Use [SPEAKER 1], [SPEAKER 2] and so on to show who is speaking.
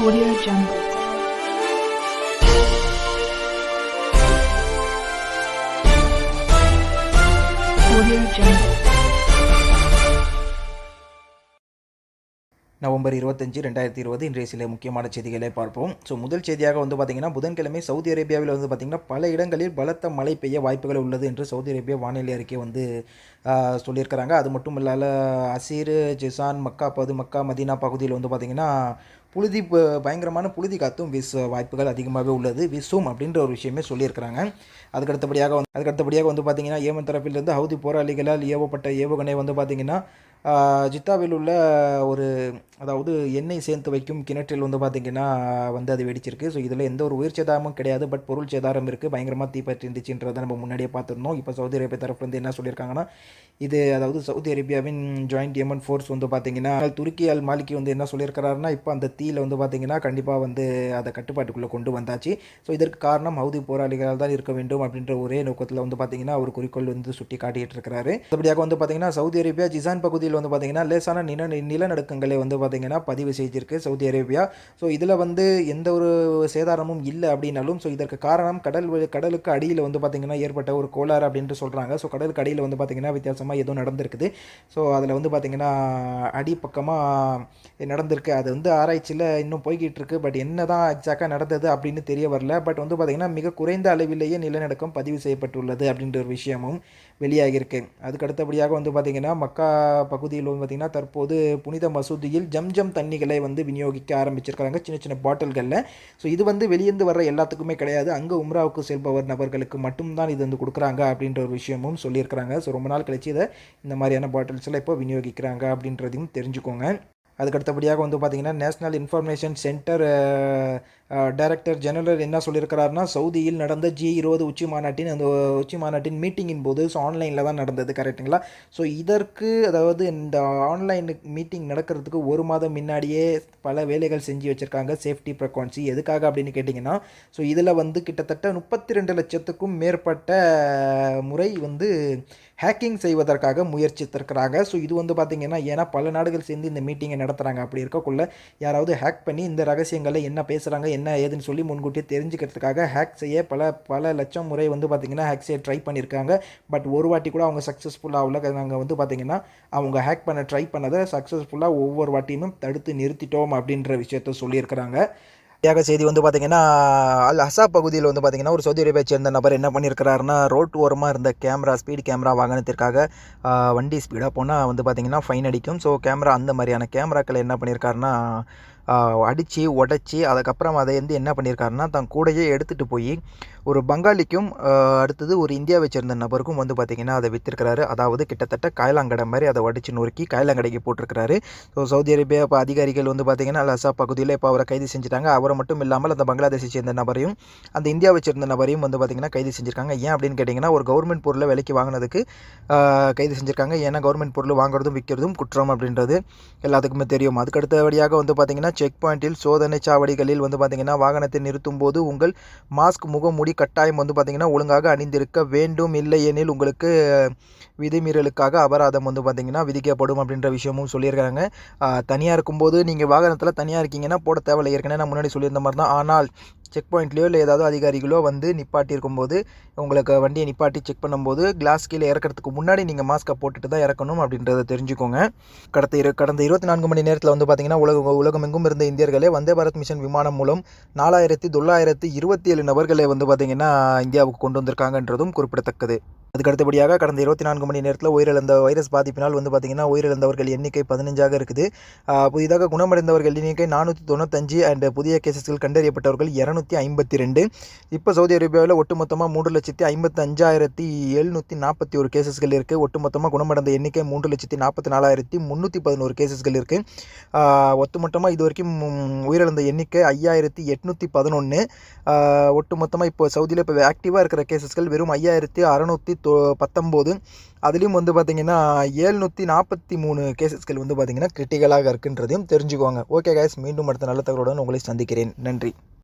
[SPEAKER 1] Audio Jungle. Audio Jungle.
[SPEAKER 2] நவம்பர் இருபத்தஞ்சு ரெண்டாயிரத்தி இருபது இன்றைய சில முக்கியமான செய்திகளை பார்ப்போம் ஸோ முதல் செய்தியாக வந்து பார்த்திங்கன்னா புதன்கிழமை சவுதி அரேபியாவில் வந்து பார்த்திங்கன்னா பல இடங்களில் பலத்த மழை பெய்ய வாய்ப்புகள் உள்ளது என்று சவுதி அரேபியா வானிலை அறிக்கை வந்து சொல்லியிருக்கிறாங்க அது மட்டும் இல்லாமல் அசீர் ஜிசான் மக்கா பது மக்கா மதீனா பகுதியில் வந்து பார்த்திங்கன்னா புழுதி பயங்கரமான புழுதி காத்தும் வீச வாய்ப்புகள் அதிகமாகவே உள்ளது. வீசும் அப்படின்ற ஒரு விஷயமே சொல்லியிருக்கிறாங்க. அதுக்கு அடுத்தபடியாக வந்து அதுக்கு அடுத்தபடியாக வந்து பார்த்திங்கன்னா ஏமன் தரப்பிலிருந்து ஹவுதி போராளிகளால் ஏவப்பட்ட ஏவுகணை வந்து பார்த்திங்கன்னா ஜித்தாவில் உள்ள ஒரு அதாவது எண்ணெய் சேர்த்து வைக்கும் கிணற்றில் வந்து பார்த்திங்கன்னா வந்து அது வெடிச்சிருக்கு. ஸோ இதில் எந்த ஒரு உயிர் சேதாரமும் கிடையாது. பட் பொருள் சேதாரம் இருக்குது பயங்கரமாக தீப்பற்றி இருந்துச்சுன்றதை நம்ம முன்னாடியே பார்த்துருந்தோம். இப்போ சவுதி அரேபியா தரப்புலேருந்து என்ன சொல்லியிருக்காங்கன்னா இது அதாவது சவுதி அரேபியாவின் ஜாயிண்ட் எமன் ஃபோர்ஸ் வந்து பார்த்திங்கன்னா துருக்கி அல் மாலிக்கி வந்து என்ன சொல்லியிருக்கிறாருன்னா இப்போ அந்த தீயில் வந்து பார்த்திங்கன்னா கண்டிப்பாக வந்து அதை கட்டுப்பாட்டுக்குள்ளே கொண்டு வந்தாச்சு. ஸோ இதற்கு காரணம் ஹவுதி போராளிகளால் தான் இருக்க வேண்டும் அப்படின்ற ஒரே நோக்கத்தில் வந்து பார்த்திங்கன்னா அவர் குறிக்கோள் வந்து சுட்டி காட்டிகிட்டு இருக்கிறாரு. அப்படியாக வந்து பார்த்திங்கன்னா சவுதி அரேபியா ஜிசான் பகுதியில் வந்து பார்த்திங்கன்னா லேசான நில நிலநடுக்கங்களை வந்து பார்த்திங்கன்னா பதிவு செய்திருக்கு சவுதி அரேபியா. ஸோ இதில் வந்து எந்த ஒரு சேதாரமும் இல்லை அப்படின்னாலும் ஸோ இதற்கு காரணம் கடல் கடலுக்கு அடியில் வந்து பார்த்திங்கன்னா ஏற்பட்ட ஒரு கோளாறு அப்படின்ட்டு சொல்கிறாங்க ஸோ கடலுக்கு அடியில் வந்து பார்த்திங்கன்னா வித்தியாசமாக எதுவும் நடந்திருக்குது. ஸோ அதில் வந்து பார்த்திங்கன்னா அடி பக்கமாக நடந்திருக்கு. அது வந்து ஆராய்ச்சியில் இன்னும் போய்கிட்டு இருக்கு பட் என்ன தான் எக்ஸாக்டாக நடந்தது அப்படின்னு தெரிய வரல. பட் வந்து பார்த்திங்கன்னா மிக குறைந்த அளவிலேயே நிலநடுக்கம் பதிவு செய்யப்பட்டுள்ளது அப்படின்ற ஒரு விஷயமும் வெளியாகியிருக்கு. அதுக்கு அடுத்தபடியாக வந்து பார்த்திங்கன்னா மக்கா பகுதியில் வந்து பார்த்திங்கன்னா தற்போது புனித மசூதியில் ஜம்ஜம் தண்ணிகளை வந்து விநியோகிக்க ஆரம்பிச்சிருக்காங்க. சின்ன சின்ன பாட்டில்களில். ஸோ இது வந்து வெளியேந்து வர்ற எல்லாத்துக்குமே கிடையாது. அங்கே உம்ராவுக்கு செல்பவர் நபர்களுக்கு மட்டும்தான் இது வந்து கொடுக்குறாங்க அப்படின்ற ஒரு விஷயமும் சொல்லியிருக்கிறாங்க. ஸோ ரொம்ப நாள் கழிச்சு இதை இந்த மாதிரியான பாட்டில்ஸ்லாம் இப்போ விநியோகிக்கிறாங்க அப்படின்றதையும் தெரிஞ்சுக்கோங்க. அதுக்கு அடுத்தபடியாக வந்து பார்த்திங்கன்னா national information center director general என்ன சொல்லியிருக்கிறாருன்னா சவுதியில் நடந்த ஜி இருபது உச்சி மாநாட்டின் அந்த உச்சி மாநாட்டின் மீட்டிங்கின் போது ஸோ ஆன்லைனில் தான் நடந்தது கரெக்ட்டுங்களா? ஸோ இதற்கு அதாவது இந்த ஆன்லைன் மீட்டிங் நடக்கிறதுக்கு ஒரு மாதம் முன்னாடியே பல வேலைகள் செஞ்சு வச்சுருக்காங்க சேஃப்டி ப்ரிகான்சி எதுக்காக அப்படின்னு கேட்டிங்கன்னா ஸோ இதில் வந்து கிட்டத்தட்ட முப்பத்தி ரெண்டு லட்சத்துக்கும் மேற்பட்ட முறை வந்து ஹேக்கிங் செய்வதற்காக முயற்சித்திருக்கிறாங்க. ஸோ இது வந்து பார்த்திங்கன்னா ஏன்னா பல நாடுகள் சேர்ந்து இந்த மீட்டிங்கை நடத்துகிறாங்க அப்படி இருக்கக்குள்ள யாராவது ஹேக் பண்ணி இந்த ரகசியங்களை என்ன பேசுகிறாங்க என்ன ஏதுன்னு சொல்லி முன்கூட்டியே தெரிஞ்சுக்கிறதுக்காக ஹேக் செய்ய பல பல லட்சம் முறை வந்து பார்த்திங்கன்னா ஹேக் செய்ய ட்ரை பண்ணியிருக்காங்க. பட் ஒரு வாட்டி கூட அவங்க சக்ஸஸ்ஃபுல்லாக உள்ள நாங்கள் வந்து பார்த்திங்கன்னா அவங்க ஹேக் பண்ண ட்ரை பண்ணதை சக்ஸஸ்ஃபுல்லாக ஒவ்வொரு வாட்டியுமே தடுத்து நிறுத்திட்டோம் அப்படின்ற விஷயத்த சொல்லியிருக்கிறாங்க. ஏக செய்தி வந்து பார்த்தீங்கன்னா அல் ஹசா பகுதியில் வந்து பார்த்தீங்கன்னா ஒரு சவுதி அரேபியா சேர்ந்த நபர் என்ன பண்ணியிருக்கிறாருன்னா ரோட் ஓரமாக இருந்த கேமரா ஸ்பீடு கேமரா வாகனத்திற்காக வண்டி ஸ்பீடாக போனால் வந்து பார்த்தீங்கன்னா ஃபைன் அடிக்கும். ஸோ கேமரா அந்த மாதிரியான கேமராக்களை என்ன பண்ணியிருக்காருன்னா அடித்து உடச்சி அதுக்கப்புறம் அதை வந்து என்ன பண்ணியிருக்காருன்னா தன் கூடையே எடுத்துகிட்டு போய் ஒரு பங்காளிக்கும் அடுத்தது ஒரு இந்தியாவை சேர்ந்த நபருக்கும் வந்து பார்த்திங்கன்னா அதை விற்றுருக்கிறாரு அதாவது கிட்டத்தட்ட காயலாங்கடை மாதிரி அதை உடச்சி நொறுக்கி காயலாங்கடைக்கு போட்டிருக்கிறாரு. ஸோ சவுதி அரேபியா இப்போ அதிகாரிகள் வந்து பார்த்திங்கன்னா லசா பகுதியில் இப்போ அவரை கைது செஞ்சுட்டாங்க. அவரை மட்டும் இல்லாமல் அந்த பங்களாதேஷை சேர்ந்த நபரையும் அந்த இந்தியாவை சேர்ந்த நபரையும் வந்து பார்த்திங்கன்னா கைது செஞ்சுருக்காங்க. ஏன் அப்படின்னு கேட்டிங்கன்னா ஒரு கவர்மெண்ட் பொருளை விலைக்கு வாங்கினதுக்கு கைது செஞ்சுருக்காங்க. ஏன்னா கவர்மெண்ட் பொருள் வாங்குறதும் விற்கிறதும் குற்றம் அப்படின்றது எல்லாத்துக்குமே தெரியும். அதுக்கு அடுத்தபடியாக வந்து பார்த்திங்கன்னா செக் பாயிண்டில் சோதனை சாவடிகளில் வந்து பார்த்திங்கன்னா வாகனத்தை நிறுத்தும் போது உங்கள் மாஸ்க் முகமூடி கட்டாயம் வந்து பார்த்திங்கன்னா ஒழுங்காக அணிந்திருக்க வேண்டும் இல்லை எனில் உங்களுக்கு விதிமீறலுக்காக அபராதம் வந்து பார்த்திங்கன்னா விதிக்கப்படும் அப்படின்ற விஷயமும் சொல்லியிருக்காங்க தனியாக இருக்கும்போது நீங்கள் வாகனத்தில் தனியாக இருக்கீங்கன்னா போட தேவையில்லை. ஏற்கனவே நான் முன்னாடி சொல்லியிருந்த மாதிரி தான் ஆனால் செக் பாயிண்ட்லேயோ இல்லை ஏதாவது அதிகாரிகளோ வந்து நிப்பாட்டி இருக்கும்போது உங்களுக்கு வண்டியை நிப்பாட்டி செக் பண்ணும்போது கிளாஸ் கீழே இறக்கிறதுக்கு முன்னாடி நீங்கள் மாஸ்க்கை போட்டுட்டு தான் இறக்கணும் அப்படின்றத தெரிஞ்சுக்கோங்க. கடந்த இரு கடந்த இருபத்தி நான்கு மணி நேரத்தில் வந்து பார்த்திங்கன்னா உலக உலகமெங்கும் இருந்த இந்தியர்களே வந்தே பாரத் மிஷன் விமானம் மூலம் நாலாயிரத்தி தொள்ளாயிரத்தி இருபத்தி ஏழு நபர்களை வந்து பார்த்திங்கன்னா இந்தியாவுக்கு கொண்டு வந்திருக்காங்கன்றதும் குறிப்பிடத்தக்கது. அதுக்கு அடுத்தபடியாக கடந்த இருபத்தி நான்கு மணி நேரத்தில் உயிரிழந்த வைரஸ் பாதிப்பினால் வந்து பார்த்திங்கன்னா உயிரிழந்தவர்கள் எண்ணிக்கை பதினஞ்சாக இருக்குது. புதிதாக குணமடைந்தவர்கள் எண்ணிக்கை நானூற்றி தொண்ணூத்தஞ்சு அண்ட் புதிய கேசஸ்கள் கண்டறியப்பட்டவர்கள் இரநூத்தி ஐம்பத்தி ரெண்டு. இப்போ சவுதி அரேபியாவில் ஒட்டுமொத்தமாக மூன்று லட்சத்தி ஐம்பத்தஞ்சாயிரத்தி எழுநூற்றி நாற்பத்தி ஒரு கேசஸ்கள் இருக்குது ஒட்டுமொத்தமாக குணமடைந்த எண்ணிக்கை மூன்று லட்சத்தி நாற்பத்தி நாலாயிரத்தி முந்நூற்றி பதினோரு கேசஸ்கள் இருக்குது ஒட்டுமொத்தமாக இது வரைக்கும் உயிரிழந்த எண்ணிக்கை ஐயாயிரத்தி எட்நூற்றி பதினொன்று ஒட்டுமொத்தமாக இப்போ சவுதியில் இப்போ ஆக்டிவாக இருக்கிற கேசஸ்கள் வெறும் ஐயாயிரத்தி அறநூற்றி தொ பத்தொம்போது. அதுலேயும் வந்து பார்த்திங்கன்னா ஏழ்நூற்றி நாற்பத்தி மூணு கேசஸ்கள் வந்து பார்த்திங்கன்னா கிரிட்டிக்கலாக இருக்குன்றதையும் தெரிஞ்சுக்குவாங்க ஓகே கைஸ் மீண்டும் அடுத்த நல்ல தகவலுடன் உங்களை சந்திக்கிறேன். நன்றி.